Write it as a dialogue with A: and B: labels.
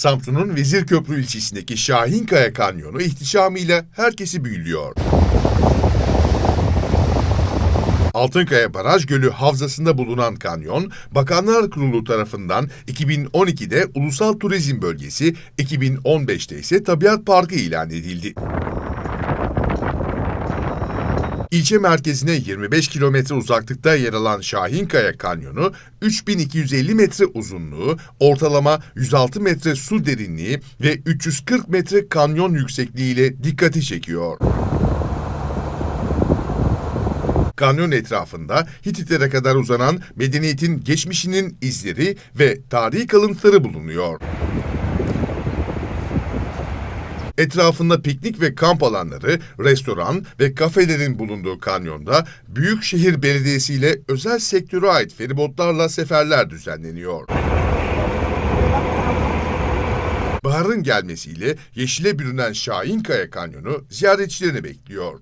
A: Samsun'un Vezirköprü ilçesindeki Şahinkaya Kanyonu ihtişamıyla herkesi büyülüyor. Altınkaya Baraj Gölü havzasında bulunan kanyon, Bakanlar Kurulu tarafından 2012'de Ulusal Turizm Bölgesi, 2015'te ise Tabiat Parkı ilan edildi. İlçe merkezine 25 kilometre uzaklıkta yer alan Şahinkaya Kanyonu, 3250 metre uzunluğu, ortalama 106 metre su derinliği ve 340 metre kanyon yüksekliğiyle dikkati çekiyor. Kanyon etrafında Hititlere kadar uzanan medeniyetin geçmişinin izleri ve tarihi kalıntıları bulunuyor. Etrafında piknik ve kamp alanları, restoran ve kafelerin bulunduğu kanyonda Büyükşehir Belediyesi ile özel sektöre ait feribotlarla seferler düzenleniyor. Baharın gelmesiyle yeşile bürünen Şahinkaya Kanyonu ziyaretçilerini bekliyor.